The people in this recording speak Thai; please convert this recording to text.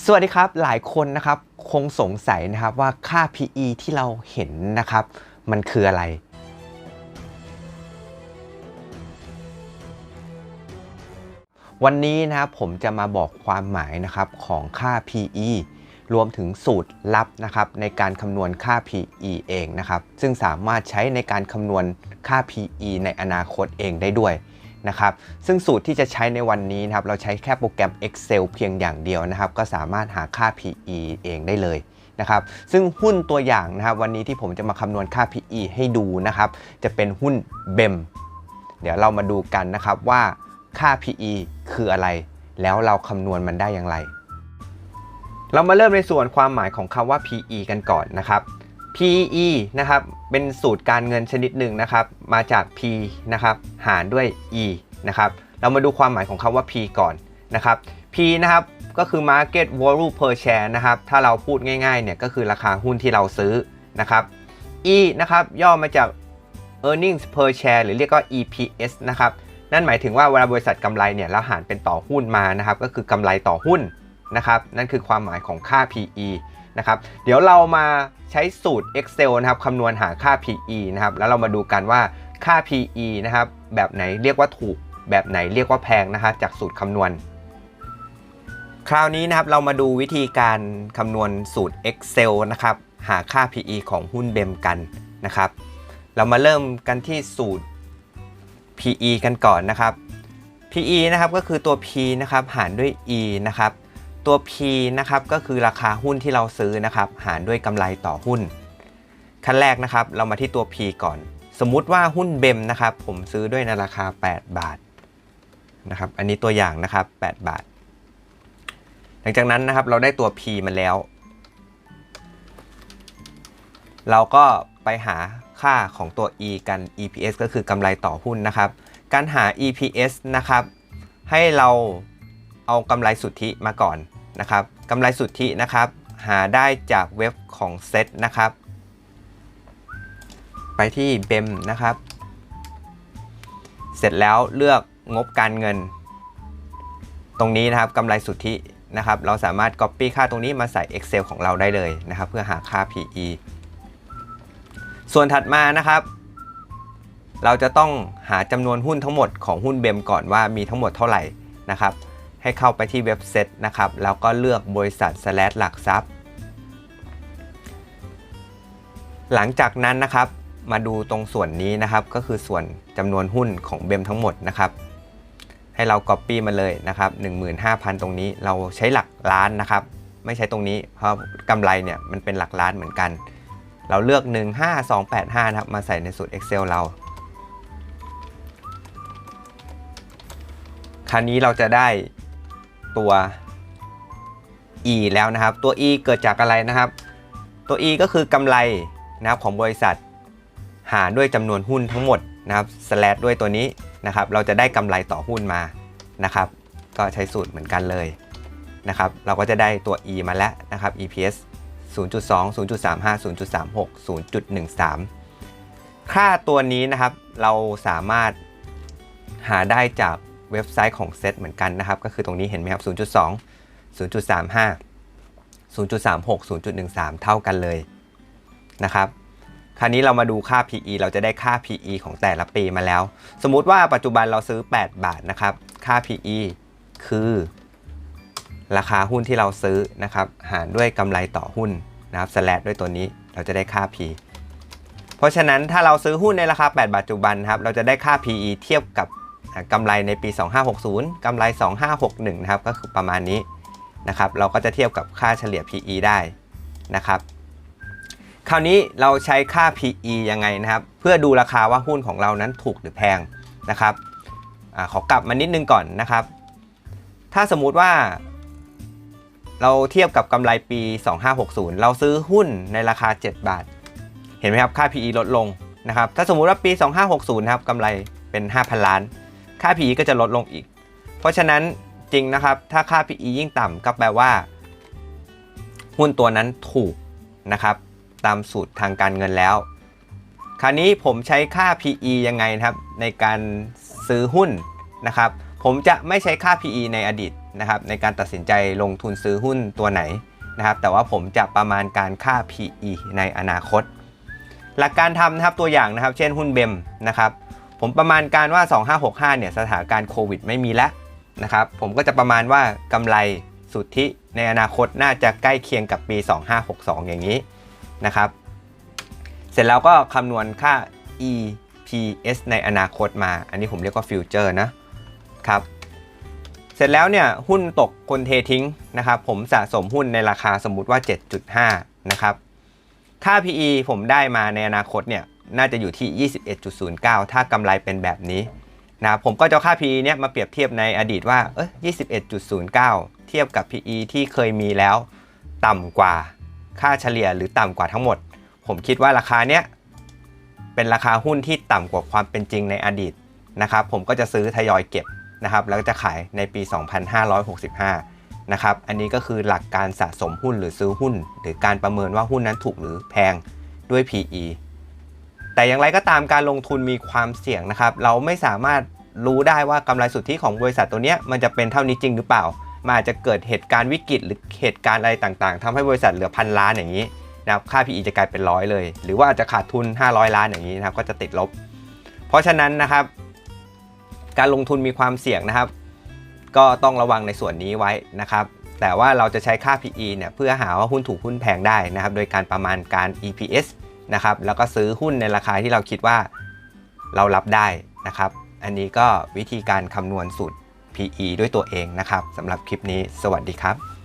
สวัสดีครับ หลายคนนะครับคงสงสัยนะครับว่าค่า PE ที่เราเห็นนะครับ มันคืออะไร วันนี้นะครับผมจะมาบอกความหมายนะครับของค่า PE รวมถึงสูตรลับนะครับในการคำนวณค่า PE เองนะครับ ซึ่งสามารถใช้ในการคำนวณค่า PE ในอนาคตเองได้ด้วย นะครับซึ่งสูตรที่จะใช้ในวันนี้นะครับเราใช้แค่โปรแกรม Excel เพียงอย่างเดียวนะครับ ก็สามารถหาค่า PE เองได้เลยนะครับซึ่งหุ้นตัวอย่างนะครับวันนี้ที่ผมจะมาคำนวณค่า PE ให้ดูนะครับ จะเป็นหุ้น BEM เดี๋ยวเรามาดูกันนะครับว่าค่า PE คืออะไร แล้วเราคำนวณมันได้อย่างไร เรามาเริ่มในส่วนความหมายของคำว่า PE กันก่อนนะครับ PE นะครับเป็นสูตรการเงินชนิดหนึ่งนะครับ มาจาก P นะครับหารด้วย E นะครับเรามาดูความหมายของคำว่า P ก่อนนะครับ P นะครับก็คือ Market Value per Share นะครับ ถ้าเราพูดง่ายๆเนี่ยก็คือราคาหุ้นที่เราซื้อนะครับ E นะครับย่อมาจาก Earnings per Share หรือเรียกว่า EPS นะครับ นั่นหมายถึงว่าเวลาบริษัทกำไรเนี่ยแล้วหารเป็นต่อหุ้นมานะครับ ก็คือกำไรต่อหุ้นนะครับ นั่นคือความหมายของค่า PE นะครับ เดี๋ยวเรามาใช้สูตร Excel นะครับคำนวณหาค่า PE นะครับ แล้วเรามาดูกันว่าค่า PE นะครับ แบบไหนเรียกว่าถูก แบบไหนเรียกว่าแพงนะครับจากสูตรคำนวณ คราวนี้นะครับเรามาดูวิธีการคำนวณสูตร Excel นะครับ หาค่า PE ของหุ้นเบมกันนะครับ เรามาเริ่มกันที่สูตร PE กันก่อนนะครับ PE นะครับก็คือตัว P นะครับหารด้วย E นะครับ ตัว P นะครับก็คือราคาหุ้นที่เราซื้อนะครับหารด้วยกำไรต่อหุ้น ขั้นแรกนะครับเรามาที่ตัว P ก่อน สมมุติว่าหุ้นเบมนะครับผมซื้อด้วยในราคา 8 บาทนะครับอันนี้ตัวอย่างนะครับ 8 บาท หลังจากนั้นนะครับเราได้ตัว P มาแล้ว เราก็ไปหาค่าของตัว E กัน EPS ก็คือกำไรต่อหุ้นนะครับ การหา EPS นะครับ ให้เราเอากำไรสุทธิมาก่อน นะครับกำไรสุทธินะครับ หาได้จากเว็บของเซตนะครับ ไปที่ BEM นะครับ เสร็จแล้วเลือกงบการเงิน ตรงนี้นะครับกำไรสุทธินะครับ เราสามารถ Copy ค่าตรงนี้มาใส่ Excel ของเราได้เลยนะครับ เพื่อหาค่า PE ส่วนถัดมานะครับ เราจะต้องหาจำนวนหุ้นทั้งหมดของหุ้นเบมก่อนว่ามีทั้งหมดเท่าไหร่นะครับ ให้เข้าไปที่เว็บเซตนะครับ แล้วก็เลือกบริษัท slash หลักทรัพย์ หลังจากนั้นนะครับ มาดูตรงส่วนนี้นะครับ ก็คือส่วนจำนวนหุ้นของเบมทั้งหมดนะครับ ให้เรา Copy มาเลยนะครับ 15,000 ตรงนี้เราใช้หลักล้านนะครับ ไม่ใช้ตรงนี้ เพราะกำไรเนี่ยมันเป็นหลักล้านเหมือนกัน เราเลือก 15285นะครับ มาใส่ในสูตร Excel เราคราวนี้เราจะได้ ตัว e แล้วนะครับ ตัว e เกิดจากอะไรนะครับ ตัว e ก็คือกำไรนะครับของบริษัท หารด้วยจำนวนหุ้นทั้งหมดนะครับ slash ด้วยตัวนี้นะครับ เราจะได้กำไรต่อหุ้นมานะครับ ก็ใช้สูตรเหมือนกันเลยนะครับ เราก็จะได้ตัว e มาแล้วนะครับ EPS 0.2 0.35 0.36 0.13 ค่าตัวนี้นะครับ เราสามารถหาได้จาก เว็บไซต์ของเซตเหมือนกันนะครับ ก็คือตรงนี้เห็นไหมครับ 0.2 0.35 0.36 0.13 เท่ากันเลยนะครับ คราวนี้เรามาดูค่า PE เราจะได้ค่า PE ของแต่ละปีมาแล้ว สมมุติว่าปัจจุบันเราซื้อ 8 บาทนะครับ ค่า PE คือราคาหุ้นที่เราซื้อนะครับ หารด้วยกำไรต่อหุ้นนะครับสแลดด้วยตัวนี้เราจะได้ค่า P เพราะฉะนั้นถ้าเราซื้อหุ้นในราคา 8 บาทปัจจุบันครับ เราจะได้ค่า PE เทียบกับ กำไรในปี 2560 กำไร 2561 นะครับ ก็คือประมาณนี้นะครับ เราก็จะเทียบกับค่าเฉลี่ย PE ได้นะครับ คราวนี้เราใช้ค่า PE ยังไงนะครับ เพื่อดูราคาว่าหุ้นของเรานั้นถูกหรือแพงนะครับอขอกลับมานิดนึงก่อนนะครับ ถ้าสมมุติว่า เราเทียบกับกำไรปี 2560 เราซื้อหุ้นในราคา 7 บาท เห็นไหมครับ ค่า PE ลดลงนะครับ ถ้าสมมุติว่าปี 2560 นะครับกำไรเป็น 5,000 ล้าน ค่า PE ก็จะลดลงอีก เพราะฉะนั้นจริงนะครับ ถ้าค่า PE ยิ่งต่ำก็แปลว่า หุ้นตัวนั้นถูกนะครับ ตามสูตรทางการเงินแล้ว คราวนี้ผมใช้ค่า PE ยังไงนะครับ ในการซื้อหุ้นนะครับ ผมจะไม่ใช้ค่า PE ในอดีตนะครับ ในการตัดสินใจลงทุนซื้อหุ้นตัวไหนนะครับ แต่ว่าผมจะประมาณการค่า PE ในอนาคต หลักการทำนะครับตัวอย่างนะครับ เช่นหุ้นเบมนะครับ ผมประมาณการว่า 2565 เนี่ยสถานการณ์โควิดไม่มีแล้วนะครับ ผมก็จะประมาณว่ากำไรสุทธิในอนาคตน่าจะใกล้เคียงกับปี 2562 อย่างนี้นะครับ เสร็จแล้วก็คำนวณค่า EPS ในอนาคตมา อันนี้ผมเรียกว่าฟิวเจอร์นะครับ เสร็จแล้วเนี่ยหุ้นตกคนเททิ้งนะครับ ผมสะสมหุ้นในราคาสมมุติว่า 7.5 นะครับ ค่า PE ผมได้มาในอนาคตเนี่ย น่าจะอยู่ที่ 21.09 ถ้ากำไรเป็นแบบนี้นะผมก็จะค่า PE เนี่ยมาเปรียบเทียบในอดีตว่าเอ้ย21.09 เทียบกับ PE ที่เคยมีแล้วต่ำกว่าค่าเฉลี่ยหรือต่ำกว่าทั้งหมด ผมคิดว่าราคาเนี้ยเป็นราคาหุ้นที่ต่ำกว่าความเป็นจริงในอดีตนะครับผมก็จะซื้อทยอยเก็บนะครับแล้วก็จะขายในปี 2565 นะครับอันนี้ก็คือหลักการสะสมหุ้นหรือซื้อหุ้น หรือการประเมินว่าหุ้นนั้นถูกหรือแพงด้วย PE แต่อย่างไรก็ตามการลงทุนมีความเสี่ยงนะครับ เราไม่สามารถรู้ได้ว่ากำไรสุทธิของบริษัทตัวนี้มันจะเป็นเท่านี้จริงหรือเปล่ามันอาจจะเกิดเหตุการณ์วิกฤตหรือเหตุการณ์อะไรต่างๆทำให้บริษัทเหลือพันล้านอย่างนี้นะครับค่า PE จะกลายเป็นร้อยเลย หรือว่าอาจจะขาดทุน 500 ล้านอย่างนี้นะครับก็จะติดลบ เพราะฉะนั้นนะครับ การลงทุนมีความเสี่ยงนะครับ ก็ต้องระวังในส่วนนี้ไว้นะครับ แต่ว่าเราจะใช้ค่า PE เนี่ยเพื่อหาว่าหุ้นถูกหุ้นแพงได้นะครับ โดยการประมาณการ EPS นะครับ แล้วก็ซื้อหุ้นในราคาที่เราคิดว่าเรารับได้นะครับ อันนี้ก็วิธีการคำนวณสูตร PE ด้วยตัวเองนะครับสำหรับคลิปนี้ สวัสดีครับ